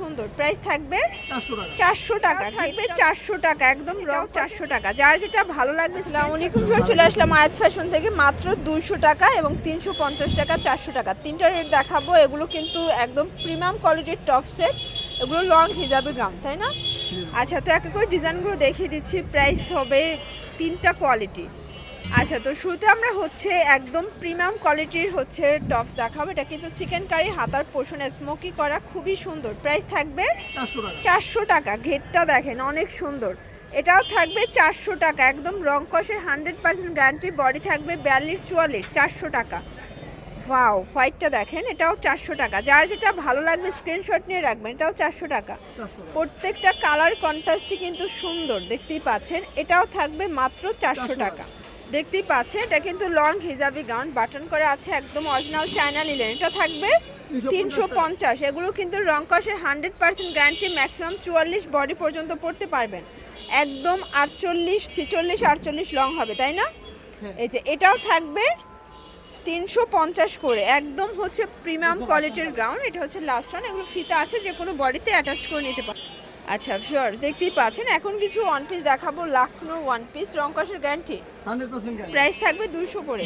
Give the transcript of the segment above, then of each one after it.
সুন্দর। প্রাইস থাকবে চারশো টাকা। থাকবে চারশো টাকা একদম রং চারশো টাকা। যার যেটা ভালো লাগবে অনেকক্ষণ সময় চলে আসলাম আয়াত ফ্যাশন থেকে মাত্র দুইশো টাকা এবং তিনশো পঞ্চাশ টাকা চারশো টাকা। তিনটা রেট দেখাবো এগুলো কিন্তু একদম প্রিমিয়াম কোয়ালিটির টপ সেট এগুলো লং হিজাবে গ্রাম তাই না? আচ্ছা তো একটা করে ডিজাইনগুলো দেখিয়ে দিচ্ছি। প্রাইস হবে তিনটা কোয়ালিটি আচ্ছা তো শুরুতে আমরা হচ্ছে একদম প্রিমিয়াম কোয়ালিটির হচ্ছে টপস দেখাবো। এটা কিন্তু চিকেন কারি হাতার পোষণে স্মোকি করা খুবই সুন্দর। প্রাইস থাকবে চারশো টাকা। ঘেরটা দেখেন অনেক সুন্দর। এটাও থাকবে চারশো টাকা। একদম রং কষে হান্ড্রেড পার্সেন্ট গ্যারান্টি বডি থাকবে বিয়াল্লিশ চুয়াল্লিশ চারশো টাকা। ওয়াও হোয়াইটটা দেখেন এটাও চারশো টাকা। যার যেটা ভালো লাগবে স্ক্রিনশট নিয়ে রাখবেন এটাও চারশো টাকা। প্রত্যেকটা কালার কন্ট্রাস্টই কিন্তু সুন্দর দেখতেই পাচ্ছেন। এটাও থাকবে মাত্র চারশো টাকা। দেখতেই পাচ্ছেন এটা কিন্তু লং হিজাবি গাউন বাটন করা আছে একদম অরিজিনাল চায়না নিলেন এটা থাকবে তিনশো পঞ্চাশ। এগুলো কিন্তু রং কষের হান্ড্রেড পার্সেন্ট গ্যারান্টি ম্যাক্সিমাম চুয়াল্লিশ বডি পর্যন্ত পড়তে পারবেন। একদম আটচল্লিশ ছিচল্লিশ আটচল্লিশ লং হবে তাই না? হ্যাঁ। এই যে এটাও থাকবে তিনশো পঞ্চাশ করে। একদম হচ্ছে প্রিমিয়াম কোয়ালিটির গ্রাউন এটা হচ্ছে লাস্ট ওয়ান এগুলো ফিতা আছে যে কোনো বডিতে অ্যাটাচ করে নিতে পারে আচ্ছা শিওর দেখতেই পাচ্ছেন এখন কিছু ওয়ান পিস দেখাবো লাখনো ওয়ান পিস রং কষের গ্যারান্টি প্রাইস থাকবে দুশো করে।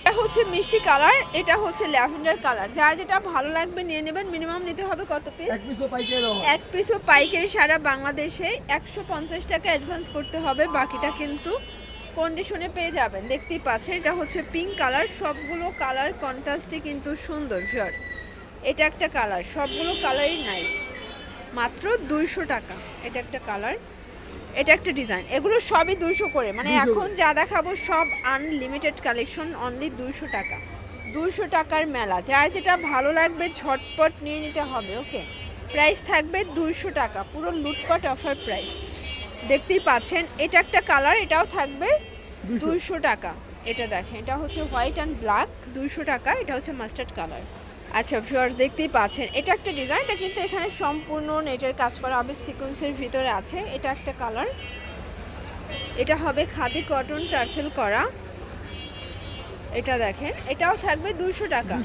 এটা হচ্ছে মিষ্টি কালার এটা হচ্ছে ল্যাভেন্ডার কালার। যার যেটা ভালো লাগবে নিয়ে নেবেন মিনিমাম নিতে হবে কত পিস এক পিসও পাইকারি দেওয়া এক পিসও পাইকারি সারা বাংলাদেশে একশো পঞ্চাশ টাকা অ্যাডভান্স করতে হবে বাকিটা কিন্তু কন্ডিশনে পেয়ে যাবেন। দেখতেই পাচ্ছেন এটা হচ্ছে পিঙ্ক কালার সবগুলো কালার কন্ট্রাস্টে কিন্তু সুন্দর ভিউয়ার্স এটা একটা কালার সবগুলো কালারই নাই মাত্র দুইশো টাকা। এটা একটা কালার এটা একটা ডিজাইন। এগুলো সবই দুইশো করে মানে এখন যা দেখাবো সব আনলিমিটেড কালেকশন অনলি দুইশো টাকা। দুইশো টাকার মেলা যার যেটা ভালো লাগবে ঝটপট নিয়ে নিতে হবে ওকে? প্রাইস থাকবে দুইশো টাকা পুরো লুটপাট অফার প্রাইস দেখতেই পাচ্ছেন এটা একটা কালার এটাও থাকবে 200 দুইশো টাকা। এটা দেখেন এটা হচ্ছে হোয়াইট অ্যান্ড ব্ল্যাক দুইশো টাকা এটা হচ্ছে মাস্টার্ড কালার আচ্ছা ভিউয়ার্স দেখতেই পাচ্ছেন। এটা একটা ডিজাইন এটা কিন্তু এখানে সম্পূর্ণ নেটের কাজ করা হবে সিকোয়েন্সের ভিতরে আছে। এটা একটা কালার এটা হবে খাদি কটন টার্সেল করা। এটা দেখেন এটাও থাকবে দুশো টাকা।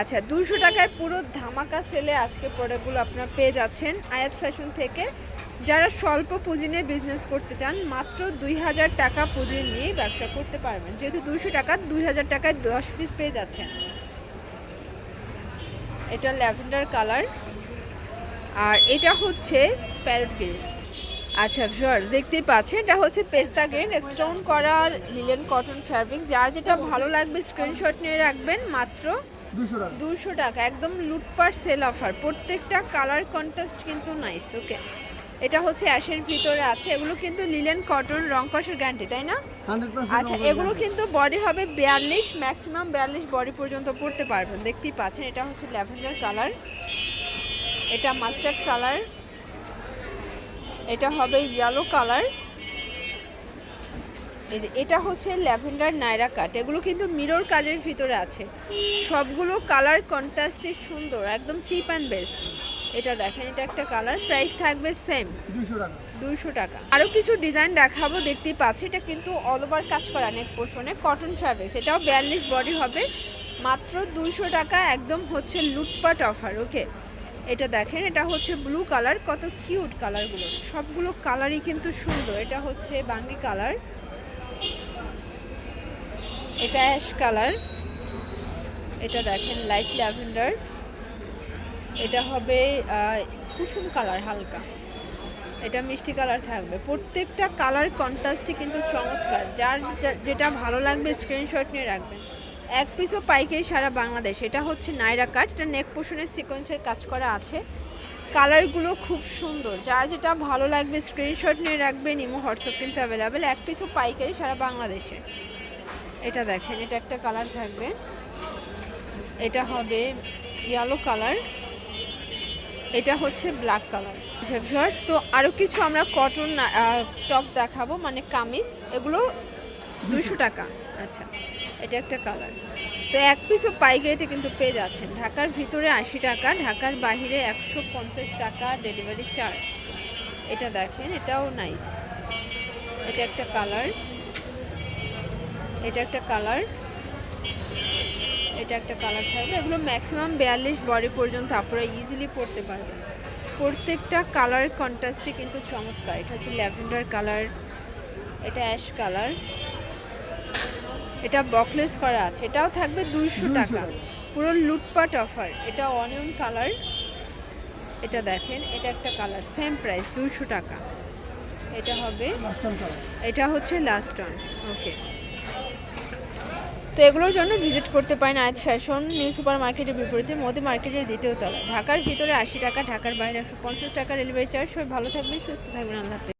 আচ্ছা দুশো টাকায় পুরো ধামাকা সেলে আজকে প্রোডাক্টগুলো আপনারা পেয়ে যাচ্ছেন। আয়াত ফ্যাশন থেকে। যারা স্বল্প পুঁজি নিয়ে বিজনেস করতে চান মাত্র দুই হাজার টাকা পুঁজি নিয়ে ব্যবসা করতে পারবেন। যেহেতু দুশো টাকা দুই হাজার টাকায় দশ পিস পেয়ে যাচ্ছেন। এটা ল্যাভেন্ডার কালার। আর এটা হচ্ছে প্যারট গ্রিন। আচ্ছা ভিউয়ার্স দেখতেই পাচ্ছেন এটা হচ্ছে পেস্তা গ্রিন। স্টোন করা লিলেন কটন ফ্যাব্রিক যার যেটা ভালো লাগবে স্ক্রিনশট নিয়ে রাখবেন মাত্র দুশো টাকা। দুশো টাকা। একদম লুটপাট সেল অফার প্রত্যেকটা কালার কন্ট্রাস্ট কিন্তু নাইস ওকে এটা হচ্ছে অ্যাশের ভিতরে আছে। এগুলো কিন্তু লিলেন কটন রং কষের গ্যারান্টি তাই না? আচ্ছা এগুলো কিন্তু বডি হবে বিয়াল্লিশ ম্যাক্সিমাম বিয়াল্লিশ বডি পর্যন্ত পড়তে পারবেন। দেখতেই পাচ্ছেন এটা হচ্ছে ল্যাভেন্ডার কালার। এটা মাস্টার্ড কালার। এটা হবে ইয়েলো কালার। এই যে এটা হচ্ছে ল্যাভেন্ডার নাইরা কাট। এগুলো কিন্তু মিরর কাজের ভিতরে আছে। সবগুলো কালার কন্ট্রাস্টে সুন্দর একদম চিপ অ্যান্ড বেস্ট এটা দেখেন এটা একটা কালার প্রাইস থাকবে সেম দুশো টাকা। দুইশো টাকা। আরও কিছু ডিজাইন দেখাবো দেখতেই পাচ্ছি এটা কিন্তু অল ওভার কাজ করা নেক পোর্শনে কটন ফ্যাব্রিক্স এটাও বিয়াল্লিশ বডি হবে। মাত্র দুইশো টাকা একদম হচ্ছে লুটপাট অফার ওকে এটা দেখেন এটা হচ্ছে ব্লু কালার কত কিউট কালারগুলো সবগুলো কালারই কিন্তু সুন্দর এটা হচ্ছে বাঙ্গি কালার এটা অ্যাশ কালার এটা দেখেন লাইট ল্যাভেন্ডার এটা হবে কুসুম কালার হালকা। এটা মিষ্টি কালার থাকবে। প্রত্যেকটা কালার কন্ট্রাস্টই কিন্তু চমৎকার। যার যেটা ভালো লাগবে স্ক্রিনশট নিয়ে রাখবেন। এক পিসও পাইকারি সারা বাংলাদেশ। এটা হচ্ছে নাইরা কাট এটা নেক পোষণের সিকোয়েন্সের কাজ করা আছে। কালারগুলো খুব সুন্দর। যার যেটা ভালো লাগবে স্ক্রিনশট নিয়ে রাখবেন। ইমো, হোয়াটসঅ্যাপ কিন্তু অ্যাভেলেবেল এক পিসও পাইকারি সারা বাংলাদেশে। এটা দেখেন, এটা একটা কালার থাকবে। এটা হবে ইয়েলো কালার এটা হচ্ছে ব্ল্যাক কালার ভিউয়ার্স তো আরও কিছু আমরা কটন টপস দেখাবো মানে কামিজ, এগুলো দুশো টাকা। আচ্ছা এটা একটা কালার তো এক পিসও পাইকারিতে কিন্তু পেয়ে যাচ্ছেন। ঢাকার ভিতরে আশি টাকা, ঢাকার বাইরে একশো পঞ্চাশ টাকা ডেলিভারি চার্জ এটা দেখেন, এটাও নাইস এটা একটা কালার এটা একটা কালার এটা একটা কালার থাকবে। এগুলো ম্যাক্সিমাম বিয়াল্লিশ বডি পর্যন্ত আপনারা ইজিলি পরতে পারবেন। প্রত্যেকটা কালার কন্ট্রাস্টে কিন্তু চমৎকার। এটা হচ্ছে ল্যাভেন্ডার কালার এটা অ্যাশ কালার এটা বকলেস করা আছে। এটাও থাকবে দুইশো টাকা। পুরো লুটপাট অফার এটা অনিয়ন কালার এটা দেখেন এটা একটা কালার সেম প্রাইস দুইশো টাকা। এটা হবে এটা হচ্ছে লাস্ট অন ওকে তো এগুলোর জন্য ভিজিট করতে পারেন আয়াত ফ্যাশন নিউ সুপার মার্কেটের বিপরীতে, মোদি মার্কেটের দ্বিতীয় তলা ঢাকার ভিতরে আশি টাকা, ঢাকার বাইরে একশো পঞ্চাশ টাকা ডেলিভারি চার্জ সবাই ভালো থাকবেন, সুস্থ থাকবেন, আল্লাহ